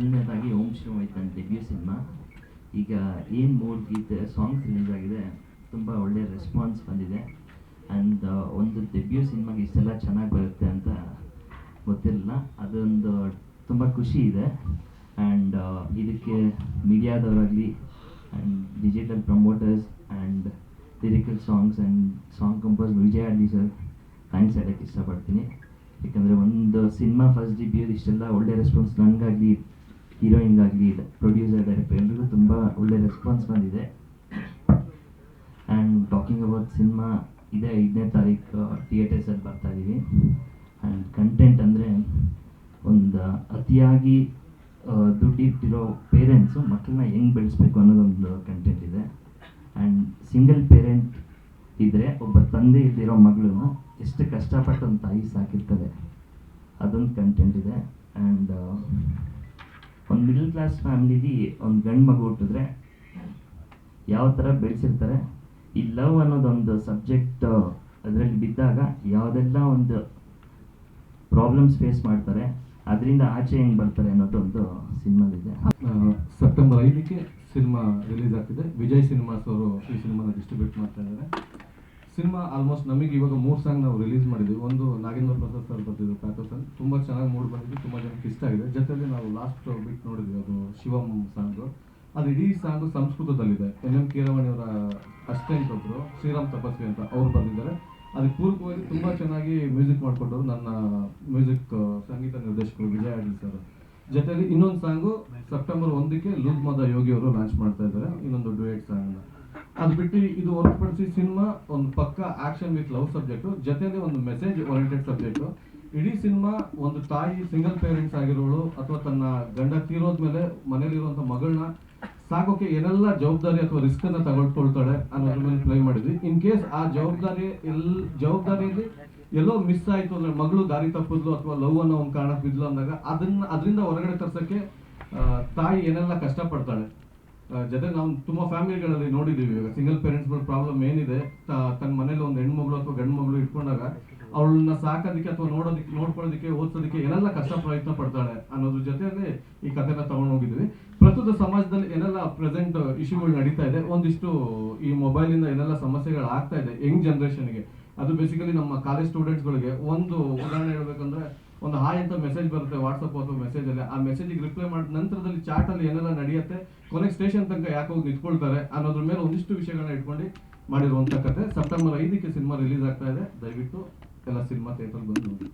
ಮೊದಲನೇದಾಗಿ ಓಂ ಶ್ರೀ ನನ್ನ debut cinema. ಈಗ ಏನು ಮೂಡ್ ಗೀತೆ ಸಾಂಗ್ಸ್ ರಿಲೀಸ್ ಆಗಿದೆ, ತುಂಬ ಒಳ್ಳೆಯ ರೆಸ್ಪಾನ್ಸ್ ಬಂದಿದೆ. ಆ್ಯಂಡ್ ಒಂದು ಡೆಬ್ಯೂ ಸಿನಿಮಾಗೆ ಇಷ್ಟೆಲ್ಲ ಚೆನ್ನಾಗಿ ಬರುತ್ತೆ ಅಂತ ಗೊತ್ತಿರಲಿಲ್ಲ ಅದೊಂದು ತುಂಬ ಖುಷಿ ಇದೆ. ಆ್ಯಂಡ್ ಇದಕ್ಕೆ ಮೀಡಿಯಾದವರಾಗಲಿ and digital promoters and lyrical songs and song compose Vijay Adli sir thanks ಹೇಳೋಕ್ಕೆ ಇಷ್ಟಪಡ್ತೀನಿ. ಯಾಕಂದರೆ ಒಂದು ಸಿನಿಮಾ ಫಸ್ಟ್ ಡಿ ಇಷ್ಟೆಲ್ಲ ಒಳ್ಳೆ ರೆಸ್ಪಾನ್ಸ್ ನನಗಾಗಲಿ ಹೀರೋಯಿನ್ಗಾಗಲಿ ಪ್ರೊಡ್ಯೂಸರ್ ಡೈರೆಕ್ಟರ್ ಎಲ್ಲರಿಗೂ ತುಂಬ ಒಳ್ಳೆ ರೆಸ್ಪಾನ್ಸ್ ಬಂದಿದೆ. ಆ್ಯಂಡ್ ಟಾಕಿಂಗ್ ಅಬೌಟ್ ಸಿನಿಮಾ ಇದೇ ಐದನೇ ತಾರೀಕು ಥಿಯೇಟರ್ಸಲ್ಲಿ ಬರ್ತಾ ಇದ್ದೀವಿ ಆ್ಯಂಡ್ ಕಂಟೆಂಟ್ ಅಂದರೆ ಒಂದು ಅತಿಯಾಗಿ ದುಡ್ಡು ದುಡ್ಡಿಟ್ಟಿರೋ ಪೇರೆಂಟ್ಸು ಮಕ್ಕಳನ್ನ ಹೆಂಗೆ ಬೆಳೆಸ್ಬೇಕು ಅನ್ನೋದೊಂದು ಕಂಟೆಂಟ್ ಇದೆ. ಆ್ಯಂಡ್ ಸಿಂಗಲ್ ಪೇರೆಂಟ್ ಇದ್ದರೆ ಒಬ್ಬ ತಂದೆ ಇದ್ದಿರೋ ಮಗಳು ಎಷ್ಟು ಕಷ್ಟಪಟ್ಟು ಒಂದು ತಾಯಿ ಸಾಕಿರ್ತದೆ. ಅದೊಂದು ಕಂಟೆಂಟ್ ಇದೆ. ಆ್ಯಂಡ್ ಒಂದು ಮಿಡಲ್ ಕ್ಲಾಸ್ ಫ್ಯಾಮಿಲಿಲಿ ಒಂದು ಗಂಡು ಮಗು ಹುಟ್ಟಿದ್ರೆ ಯಾವ ಥರ ಬೆಳೆಸಿರ್ತಾರೆ? ಈ ಲವ್ ಅನ್ನೋದೊಂದು ಸಬ್ಜೆಕ್ಟ್ ಅದರಲ್ಲಿ ಬಿದ್ದಾಗ ಯಾವುದೆಲ್ಲ ಒಂದು ಪ್ರಾಬ್ಲಮ್ಸ್ ಫೇಸ್ ಮಾಡ್ತಾರೆ, ಅದರಿಂದ ಆಚೆ ಹೆಂಗೆ ಬರ್ತಾರೆ ಅನ್ನೋದೊಂದು ಸಿನಿಮಾದಿದೆ ಸೆಪ್ಟೆಂಬರ್ ಐದಕ್ಕೆ ಸಿನಿಮಾ ರಿಲೀಸ್ ಆಗ್ತಿದೆ. ವಿಜಯ್ ಸಿನಿಮಾಸ್ ಅವರು ಈ ಸಿನಿಮಾನ ಡಿಸ್ಟ್ರಿಬ್ಯೂಟ್ ಮಾಡ್ತಾ ಇದ್ದಾರೆ. ಸಿನಿಮಾ ಆಲ್ಮೋಸ್ಟ್ ನಮಗೆ ಇವಾಗ ಮೂರು ಸಾಂಗ್ ನಾವು ರಿಲೀಸ್ ಮಾಡಿದ್ವಿ. ಒಂದು ನಾಗೇಂದ್ರ ಪ್ರಸಾದ್ ಸರ್ ಬರ್ತಿದ್ರು ಪ್ಯಾಥೋಸನ್ ತುಂಬ ಚೆನ್ನಾಗಿ ಮೂಡ್ ಬಂದಿದೆ, ತುಂಬ ಜನಕ್ಕೆ ಇಷ್ಟ ಆಗಿದೆ. ಜೊತೆಯಲ್ಲಿ ನಾವು ಲಾಸ್ಟ್ ಬಿಟ್ ನೋಡಿದ್ವಿ, ಅದು ಶಿವಮ್ ಸಾಂಗು ಅದು ಇಡೀ ಸಾಂಗು ಸಂಸ್ಕೃತದಲ್ಲಿದೆ. ಎನ್ ಎಂ ಕೀರವಾಣಿ ಅವರ ಅಸಿಸ್ಟೆಂಟ್ ಒಬ್ಬರು ಶ್ರೀರಾಮ್ ತಪಸ್ವಿ ಅಂತ ಅವ್ರು ಬಂದಿದ್ದಾರೆ ಅದಕ್ಕೆ ಪೂರ್ವಕವಾಗಿ ತುಂಬ ಚೆನ್ನಾಗಿ ಮ್ಯೂಸಿಕ್ ಮಾಡಿಕೊಂಡವರು ನನ್ನ ಮ್ಯೂಸಿಕ್ ಸಂಗೀತ ನಿರ್ದೇಶಕರು ವಿಜಯ್ ಅಡ್ಲಿ ಸರ್ ಜೊತೆಯಲ್ಲಿ ಇನ್ನೊಂದು ಸಾಂಗು ಸೆಪ್ಟೆಂಬರ್ ಒಂದಕ್ಕೆ ಲೂಸ್ ಮದ ಯೋಗಿ ಅವರು ಲಾಂಚ್ ಮಾಡ್ತಾ ಇದ್ದಾರೆ. ಇನ್ನೊಂದು ಡುಯೆಟ್ ಸಾಂಗ್ ಅದು ಬಿಟ್ಟು ಇದು ಹೊರತುಪಡಿಸಿ ಸಿನಿಮಾ ಒಂದು ಪಕ್ಕ ಆಕ್ಷನ್ ವಿತ್ ಲವ್ ಸಬ್ಜೆಕ್ಟ್ ಜೊತೆಲಿ ಒಂದು ಮೆಸೇಜ್ ಓರಿಯೆಂಟೆಡ್ ಸಬ್ಜೆಕ್ಟ್. ಇಡೀ ಸಿನಿಮಾ ಒಂದು ತಾಯಿ ಸಿಂಗಲ್ ಪೇರೆಂಟ್ಸ್ ಆಗಿರೋಳು ಅಥವಾ ತನ್ನ ಗಂಡ ತೀರೋದ್ಮೇಲೆ ಮನೇಲಿರುವಂತ ಮಗಳನ್ನ ಸಾಕೋಕೆ ಏನೆಲ್ಲ ಜವಾಬ್ದಾರಿ ಅಥವಾ ರಿಸ್ಕ್ ಅನ್ನ ತಗೊಳ್ಕೊಳ್ತಾಳೆ ಅನ್ನೋದ್ರ ಮೇಲೆ ಪ್ಲೇ ಮಾಡಿದ್ವಿ. ಇನ್ ಕೇಸ್ ಆ ಜವಾಬ್ದಾರಿ ಎಲ್, ಜವಾಬ್ದಾರಿಯಲ್ಲಿ ಎಲ್ಲೋ ಮಿಸ್ ಆಯ್ತು ಅಂದ್ರೆ ಮಗಳು ದಾರಿ ತಪ್ಪಿದ್ಲು ಅಥವಾ ಲವ್ ಅನ್ನೋ ಒಂದು ಕಾರಣಕ್ಕೆ ಬಿದ್ಲು ಅಂದಾಗ ಅದನ್ನ, ಅದರಿಂದ ಹೊರಗಡೆ ತರ್ಸಕ್ಕೆ ತಾಯಿ ಏನೆಲ್ಲ ಕಷ್ಟಪಡ್ತಾಳೆ. ಜೊತೆ ನಾವು ತುಂಬಾ ಫ್ಯಾಮಿಲಿಗಳಲ್ಲಿ ನೋಡಿದೀವಿ ಇವಾಗ. ಸಿಂಗಲ್ ಪೇರೆಂಟ್ಸ್ಗಳ ಪ್ರಾಬ್ಲಮ್ ಏನಿದೆ ತನ್ನ ಮನೇಲಿ ಒಂದು ಹೆಣ್ಮಗಳು ಅಥವಾ ಗಂಡು ಮಗಳು ಇಟ್ಕೊಂಡಾಗ ಅವಳನ್ನ ಸಾಕೋದಕ್ಕೆ ಅಥವಾ ನೋಡೋದಕ್ಕೆ ನೋಡ್ಕೊಳ್ಳೋದಕ್ಕೆ, ಓದಿಸೋದಕ್ಕೆ ಏನೆಲ್ಲ ಕಷ್ಟ ಪ್ರಯತ್ನ ಪಡ್ತಾಳೆ ಅನ್ನೋದ್ರ ಜೊತೆಯಲ್ಲಿ ಈ ಕಥೆನ ತಗೊಂಡು ಹೋಗಿದ್ವಿ ಪ್ರಸ್ತುತ ಸಮಾಜದಲ್ಲಿ ಏನೆಲ್ಲ ಪ್ರೆಸೆಂಟ್ ಇಶ್ಯೂಗಳು ನಡೀತಾ ಇದೆ, ಒಂದಿಷ್ಟು ಈ ಮೊಬೈಲ್ ಇಂದ ಏನೆಲ್ಲ ಸಮಸ್ಯೆಗಳು ಆಗ್ತಾ ಇದೆ ಯಂಗ್ ಜನರೇಷನ್ಗೆ ಅದು ಬೇಸಿಕಲಿ ನಮ್ಮ ಕಾಲೇಜ್ ಸ್ಟೂಡೆಂಟ್ಸ್ಗಳಿಗೆ ಒಂದು ಉದಾಹರಣೆ ಹೇಳ್ಬೇಕಂದ್ರೆ ಒಂದು ಹಾಯ್ ಅಂತ ಮೆಸೇಜ್ ಬರುತ್ತೆ ವಾಟ್ಸಪ್ ಅಥವಾ ಮೆಸೇಜ್ ಅಲ್ಲಿ. ಆ ಮೆಸೇಜಿಗೆ ರಿಪ್ಲೈ ಮಾಡಿದ ನಂತರದಲ್ಲಿ ಚಾಟ್ ಅಲ್ಲಿ ಏನೆಲ್ಲ ನಡೆಯುತ್ತೆ ಕೊನೆಗೆ ಸ್ಟೇಷನ್ ತನಕ ಯಾಕೆ ಹೋಗಿ ನಿಂತ್ಕೊಳ್ತಾರೆ ಅನ್ನೋದ್ರ ಮೇಲೆ ಒಂದಿಷ್ಟು ವಿಷಯಗಳನ್ನ ಇಟ್ಕೊಂಡು ಮಾಡಿರುವಂತ ಕತೆ. ಸೆಪ್ಟೆಂಬರ್ ಐದಕ್ಕೆ ಸಿನಿಮಾ ರಿಲೀಸ್ ಆಗ್ತಾ ಇದೆ. ದಯವಿಟ್ಟು ಎಲ್ಲ ಸಿನಿಮಾ ಥಿಯೇಟರ್ ಬಂದು ನೋಡಿ.